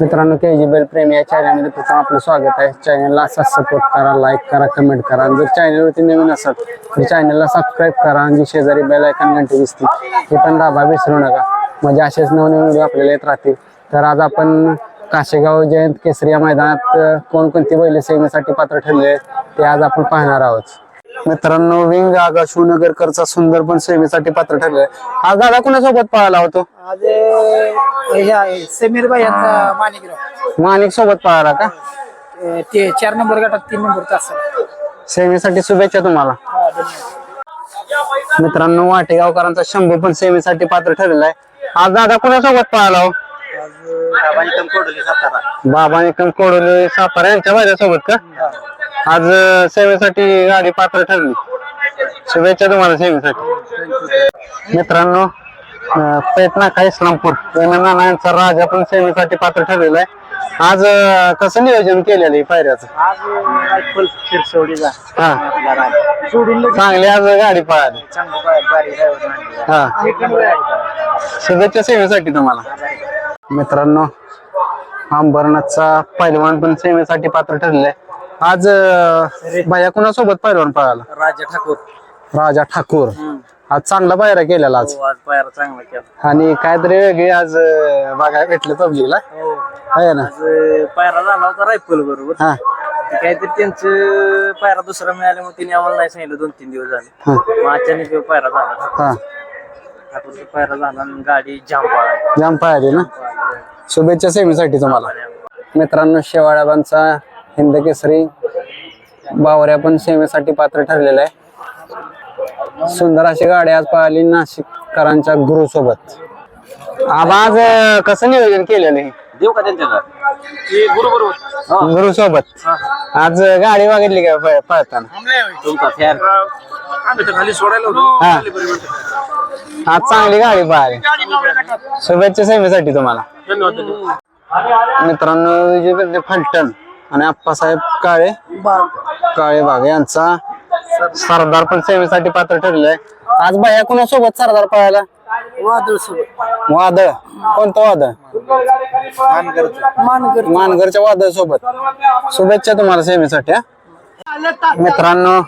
मित्रांनो के जी बेल प्रेमी या चॅनलमध्ये प्रथम आपलं स्वागत आहे. चॅनलला असाच सपोर्ट करा लाईक करा कमेंट करा. आणि जर चॅनलवरती नवीन असाल तर चॅनलला सबस्क्राईब करा आणि जी शेजारी बेल ऐकन घंटे दिसतील ते पण दाबा विसरू नका. म्हणजे असेच नवनवीन व्हिडिओ आपल्याला येत राहतील. तर आज आपण काशेगाव जयंत केसरी या मैदानात कोणकोणती बैल सेवेसाठी पात्र ठरले आहेत ते आज आपण पाहणार आहोत. मित्रांनो विंग आगा शिवनगरकरचा सुंदर पण सेवेसाठी पात्र ठरलाय आज दादा कोणासोबत पळाला होतो? आज हे समीर भाई यांचा माणिकराव. माणिक सोबत पळाला का? अं, ते चार नंबर गटात तीन नंबर तास सेवेसाठी शुभेच्छा तुम्हाला. मित्रांनो वाटेगावकरांचा शंभू पण सेवेसाठी पात्र ठरलेला आहे. आज दादा कोणासोबत पळाला हो? बाबा निकम कोडोले सातारा. यांच्या माझ्यासोबत का? आज अं, सेवेसाठी गाडी पात्र ठरली. शुभेच्छा तुम्हाला सेवेसाठी. मित्रांनो अं, पेट नाका इस्लामपूर? यांना यांचा राजा पण सेवेसाठी पात्र ठरलेला आहे. आज अं, कसं नियोजन केलेलं आहे पायऱ्याचं? आज रायफल हा. आपला राजा. सोडून लगेच चांगली आज गाडी पळाली. चांगलं बारी driver हा. एक आहे. शुभेच्छा सेवेसाठी तुम्हाला. मित्रांनो अंबरनाथचा पैलवान पण सेवेसाठी पात्र ठरलाय आज भैया कुणासोबत पैलवान पळाला? राजा ठाकूर. राजा ठाकूर. आज चांगला पायरा केलेला आज. हो, आज पायरा चांगला केला. आणि काहीतरी वेगळी आज अं, बघायला भेटलं तबलीला हो. आहे ना? आज पायरा झाला होता रायफल बरोबर. हा. ते काहीतरी त्यांचं पायरा दुसरा मिळाल्यामुळे तिने आम्हाला नाही सांगितलं दोन तीन दिवस झाले. हा. मग अचानक ह्यो पायरा झाला. हा. ठाकूरचा पायरा झाला आणि गाडी जाम पळाली. जाम पाहिली ना? शुभेच्छा सेवेसाठी तुम्हाला. मित्रांनो शेवाळ्याबांचा हिंद केसरी बावऱ्या पण सेवेसाठी पात्र ठरलेला आहे. सुंदर अशी गाडी आज पाहिली नाशिककरांच्या गुरु सोबत आज अं, कसं नियोजन केलेलं आहे? देऊ का त्यांच्याकडे ते बरोबर गुरु सोबत आज गाडी बघितली का पळ- पळताना? तुमचा फॅन आम्ही तर खाली सोडायला होतो. हा. आज चांगली गाडी पाहिली. शुभेच्छा सेवेसाठी तुम्हाला. मित्रांनो विजय फलटण. आणि आप्पासाहेब काळे. काळे बाग यांचा सरदार पण सेवेसाठी पात्र ठरलेला आहे आज बाया कुणासोबत सरदार पळायला? वादळ. कोणतं वादळ? मानगरच्या वादळ सोबत शुभेच्छा तुम्हाला सेवेसाठी. मित्रांनो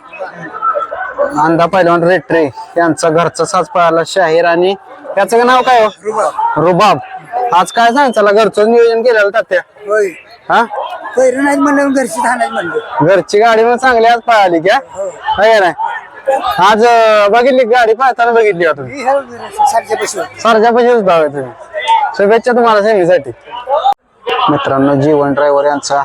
अंधा पैलवान रेट्रे यांचा घरचा साज पळाला शाहीर आणि त्याचं नाव काय हो? रुबाब. आज काय सांगायचं? घरचं नियोजन केलेलं तात्या. हा? नाही म्हणलं घरची ठाण्यात म्हणलं घरची गाडी मग चांगली आज पळाली क्या आहे ना आज अं, बघितली का गाडी? पाहताना बघितली का तुम्ही सारख्या पैसे पैसेच भाव आहे तुम्ही. शुभेच्छा तुम्हाला सेमीसाठी. मित्रांनो जीवन ड्रायव्हर यांचा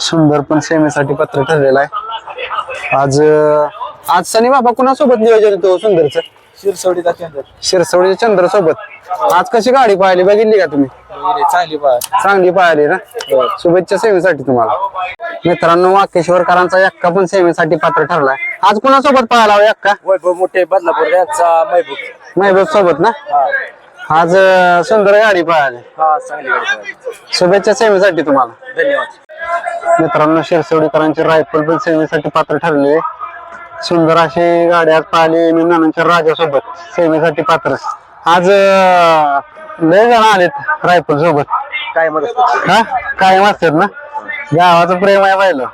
सुंदर पण सेमीसाठी पत्र ठरलेला आहे. आज अं, आज सनी बाबा कुणासोबत नियोजन येतो सुंदरचं? शिरसवडीचा केंद्र शिरसवडीच्या चंद्र सोबत आज कशी गाडी पाहिली बघितली का तुम्ही? चांगली बा चांगली पाहिली ना? शुभेच्छा सेवेसाठी तुम्हाला. मित्रांनो वाकेश्वरकरांचा एक्का पण सेवेसाठी पात्र ठरलाय. आज कुणासोबत पळाला हो एक्का वैभव मोठे बदलापूर यांचा महबूब. महबूब सोबत ना? आज अं, सुंदर गाडी हा चांगली गाडी शुभेच्छा सेवेसाठी तुम्हाला. धन्यवाद. मित्रांनो शिरसवडीकरांची रायफल पण सेवेसाठी पात्र ठरले. सुंदर अशी गाडी आज पाहिली मी नानांच्या राजासोबत सेवेसाठी पात्र. आज अं, लय जण आलेत रायफल सोबत. काय हा? कायम असतात ना? गावाचं प्रेम आहे पाहिलं.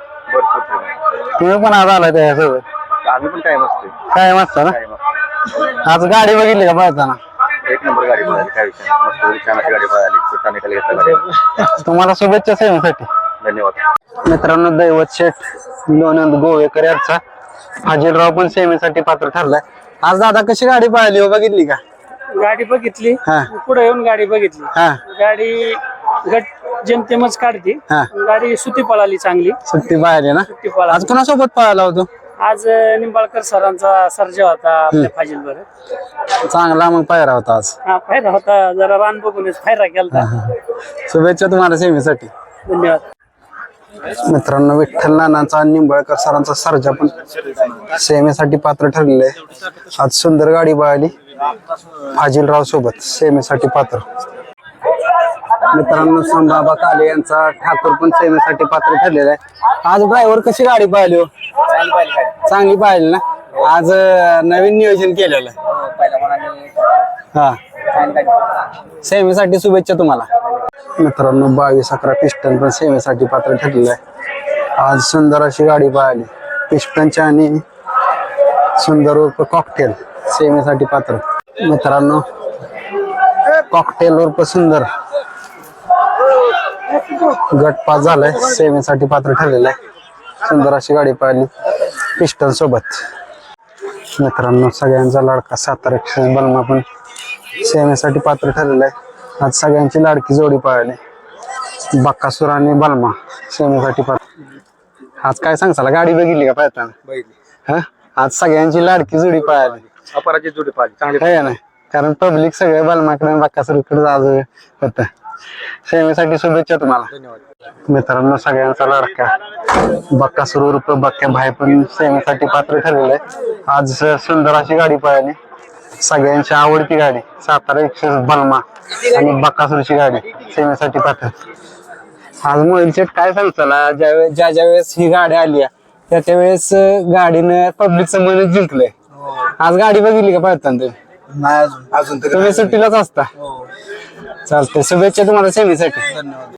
तुम्ही पण आज आलाय त्याच्यासोबत. आम्ही पण काय मस्त कायम असतं ना? आज गाडी बघितली का पळताना? एक नंबर गाडी पळाली काय विषय नाही. मस्त छान गाडी पळाली. सुट्टा निकाल घेतला गाडी? तुम्हाला शुभेच्छा सेवेसाठी. धन्यवाद. मित्रांनो दैवत शेठ लोणंद गोवेकर यांचा फाजीलराव पण सेवेसाठी पात्र ठरलाय. आज दादा कशी गाडी पाहिली हो? बघितली का? गाडी बघितली हा. पुढे येऊन गाडी बघितली. हा. गाडी गट जेमतेमच काढते. हा. गाडी सुती पळाली चांगली. सुट्टी पाहिली ना? सुट्टी पळाली. आज कुणासोबत पळाला होतो? आज अं, निंबाळकर सरांचा सर्जा होता आपल्या फाजील बरं चांगला मग पायरा होता आज. हा फायदा होता. जरा रान बघूनच फायदा केला शुभेच्छा तुम्हाला सेवेसाठी धन्यवाद. मित्रांनो विठ्ठल नानांचा आणि निंबाळकर सरांचा सर्जा पण सेमेसाठी पात्र ठरलेले आहे. आज सुंदर गाडी पळाली. फाजीलराव सोबत सेमेसाठी पात्र. मित्रांनो संभाबा काले यांचा ठाकूर पण सेमेसाठी पात्र ठरलेला आहे. आज ड्रायव्हर कशी गाडी पाहिली हो? चांगली पाहिली ना? आज अं, नवीन नियोजन केलेलं आहे. मनाने हा. सेमीसाठी शुभेच्छा तुम्हाला. मित्रांनो बावीस अकरा पिस्टन पण सेवेसाठी पात्र ठरलेलं आहे. आज सुंदर अशी गाडी पाहिली. पिस्टनच्या आणि सुंदर उर्फ कॉकटेल सेवेसाठी पात्र. मित्रांनो कॉकटेल उर्फ सुंदर. गट पास झालाय. सेवेसाठी पात्र ठरलेलं आहे. सुंदर अशी गाडी पाहिली. पिस्टन सोबत. मित्रांनो सगळ्यांचा लाडका सातारा बलमा पण सेवेसाठी पात्र ठरलेला आहे. आज सगळ्यांची लाडकी जोडी पाहिली. बक्कासूर आणि बलमा सेवेसाठी पात्र. आज काय सांगसाला गाडी बघितली का पाहताना? हा? आज सगळ्यांची लाडकी जोडी पाहिली अपराजित जोडी पाहिजे चांगली आहे ना? कारण पब्लिक सगळे बलमाकडे बक्कासूरकडे आज होत. सेवेसाठी शुभेच्छा तुम्हाला. मित्रांनो सगळ्यांचा लाडका. बक्कासूर उर्फ बक्क्या भाई पण सेवेसाठी पात्र ठरलेलं आहे आज सुंदर अशी गाडी पळाली. सगळ्यांची आवडती गाडी सातारा एकशे बलमा आणि बक्कासूरची गाडी सेवेसाठी पात्र. आज सेट काय सांगताला? ज्यावेळेस ज्या ज्या वेळेस ही गाडी आली आहे, त्या त्या वेळेस गाडीनं पब्लिकचं मनच जिंकलंय. आज गाडी बघितली का पाहताना तुम्ही? नाही अजून. अजून तुम्ही सुट्टीलाच असता. चालतंय. शुभेच्छा तुम्हाला सेवेसाठी